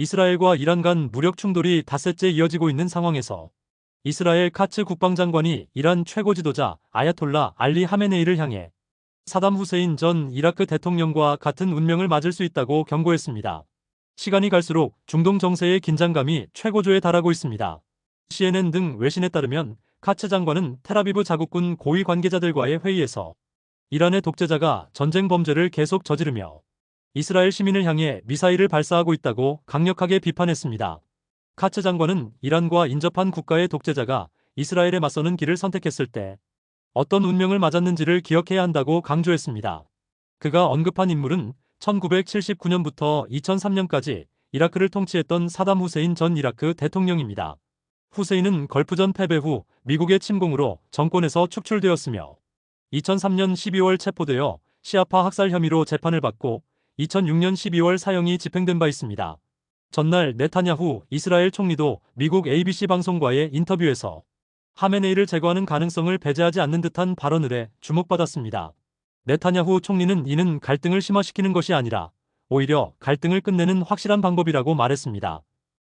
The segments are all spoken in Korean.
이스라엘과 이란 간 무력 충돌이 닷새째 이어지고 있는 상황에서 이스라엘 카츠 국방장관이 이란 최고 지도자 아야톨라 알리 하메네이를 향해 사담 후세인 전 이라크 대통령과 같은 운명을 맞을 수 있다고 경고했습니다. 시간이 갈수록 중동 정세의 긴장감이 최고조에 달하고 있습니다. CNN 등 외신에 따르면 카츠 장관은 테라비브 자국군 고위 관계자들과의 회의에서 이란의 독재자가 전쟁 범죄를 계속 저지르며 이스라엘 시민을 향해 미사일을 발사하고 있다고 강력하게 비판했습니다. 카츠 장관은 이란과 인접한 국가의 독재자가 이스라엘에 맞서는 길을 선택했을 때 어떤 운명을 맞았는지를 기억해야 한다고 강조했습니다. 그가 언급한 인물은 1979년부터 2003년까지 이라크를 통치했던 사담 후세인 전 이라크 대통령입니다. 후세인은 걸프전 패배 후 미국의 침공으로 정권에서 축출되었으며 2003년 12월 체포되어 시아파 학살 혐의로 재판을 받고 2006년 12월 사형이 집행된 바 있습니다. 전날 네타냐후 이스라엘 총리도 미국 ABC 방송과의 인터뷰에서 하메네이를 제거하는 가능성을 배제하지 않는 듯한 발언을 해 주목받았습니다. 네타냐후 총리는 이는 갈등을 심화시키는 것이 아니라 오히려 갈등을 끝내는 확실한 방법이라고 말했습니다.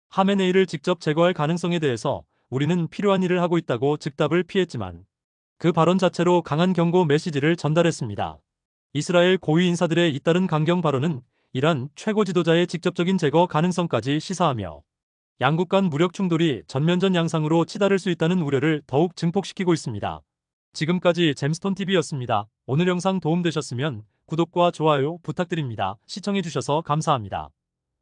하메네이를 직접 제거할 가능성에 대해서 우리는 필요한 일을 하고 있다고 즉답을 피했지만 그 발언 자체로 강한 경고 메시지를 전달했습니다. 이스라엘 고위 인사들의 잇따른 강경 발언은 이란 최고 지도자의 직접적인 제거 가능성까지 시사하며 양국 간 무력 충돌이 전면전 양상으로 치달을 수 있다는 우려를 더욱 증폭시키고 있습니다. 지금까지 잼스톤TV였습니다. 오늘 영상 도움되셨으면 구독과 좋아요 부탁드립니다. 시청해주셔서 감사합니다.